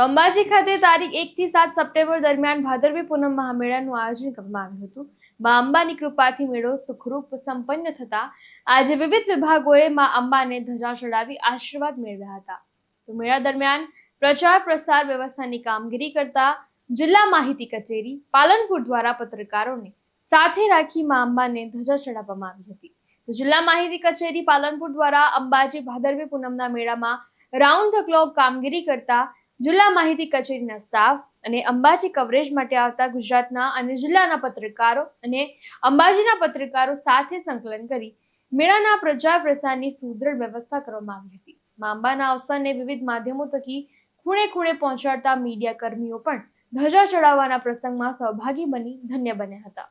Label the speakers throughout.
Speaker 1: અંબાજી ખાતે તારીખ એક થી સાત સપ્ટેમ્બર દરમિયાન ભાદરવી પૂનમ મહામેળાનું આયોજન કરવામાં આવ્યું હતું. મા અંબાની કૃપાથી મેળો સુખરૂપ સંપન્ન થતા આજે વિવિધ વિભાગોએ મા અંબાને ધજા ચડાવી આશીર્વાદ મેળવ્યા હતા. તો મેળા દરમિયાન પ્રચાર, પ્રસાર વ્યવસ્થાની કામગીરી કરતા જિલ્લા માહિતી કચેરી, પાલનપુર દ્વારા પત્રકારોને સાથે રાખી મા અંબાને ધજા ચડાવવામાં આવી હતી. તો જિલ્લા માહિતી કચેરી, પાલનપુર દ્વારા અંબાજી ભાદરવી પૂનમના મેળામાં રાઉન્ડ ધ ક્લોક કામગીરી કરતા જિલ્લા માહિતી કચેરીના સ્ટાફ અને અંબાજી કવરેજ માટે આવતા ગુજરાતના અને જિલ્લાના પત્રકારો અને અંબાજીના પત્રકારો સાથે સંકલન કરી મેળાના પ્રચાર પ્રસારની સુદૃઢ વ્યવસ્થા કરવામાં આવી હતી. મા અંબાના અવસરને વિવિધ માધ્યમો થકી ખૂણે ખૂણે પહોંચાડતા મીડિયા કર્મીઓ પણ ધજા ચડાવવાના પ્રસંગમાં સહભાગી બની ધન્ય બન્યા હતા.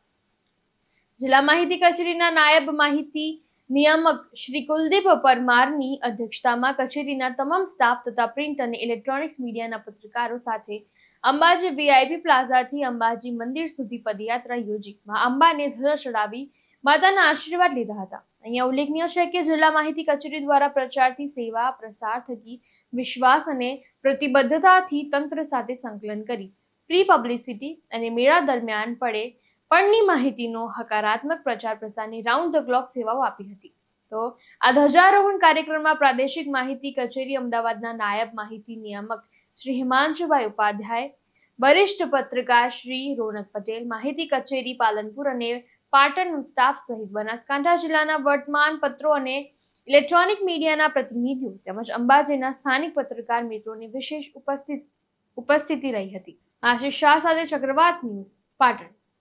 Speaker 1: જિલ્લા માહિતી કચેરીના નાયબ માહિતી નિયામક શ્રી કુલદીપ પરમારની અધ્યક્ષતામાં કચેરીના તમામ સ્ટાફ તથા પ્રિન્ટ અને ઇલેક્ટ્રોનિક્સ મીડિયાના પત્રકારો સાથે અંબાજી વીઆઈપી પ્લાઝાથી અંબાજી મંદિર સુધી પદયાત્રા યોજી. અંબાને ધર ચડાવી માતાના આશીર્વાદ લીધા હતા. અહીંયા ઉલ્લેખનીય છે કે જિલ્લા માહિતી કચેરી દ્વારા પ્રચારથી સેવા, પ્રસાર થકી વિશ્વાસ અને પ્રતિબદ્ધતાથી તંત્ર સાથે સંકલન કરી. પ્રી પબ્લિસિટી અને મેળા દરમિયાન પડે પણની માહિતીનો હકારાત્મક પ્રચાર પ્રસારની રાઉન્ડ ધ ક્લોક સેવાઓ આપી હતી. તો આ ધ્વજારોહણ કાર્યક્રમમાં પ્રાદેશિક માહિતી કચેરી અમદાવાદના નાયબ માહિતી નિયામક શ્રી હિમાંશુભાઈ ઉપાધ્યાય, વરિષ્ઠ પત્રકાર શ્રી રોનક પટેલ, માહિતી કચેરી પાલનપુર અને પાટણનું સ્ટાફ સહિત બનાસકાંઠા જિલ્લાના વર્તમાન પત્રો અને ઇલેક્ટ્રોનિક મીડિયાના પ્રતિનિધિઓ તેમજ અંબાજીના સ્થાનિક પત્રકાર મિત્રોની વિશેષ ઉપસ્થિત, ઉપસ્થિતિ રહી હતી. આશિષ શાહ સાથે ચક્રવાત ન્યૂઝ પાટણ.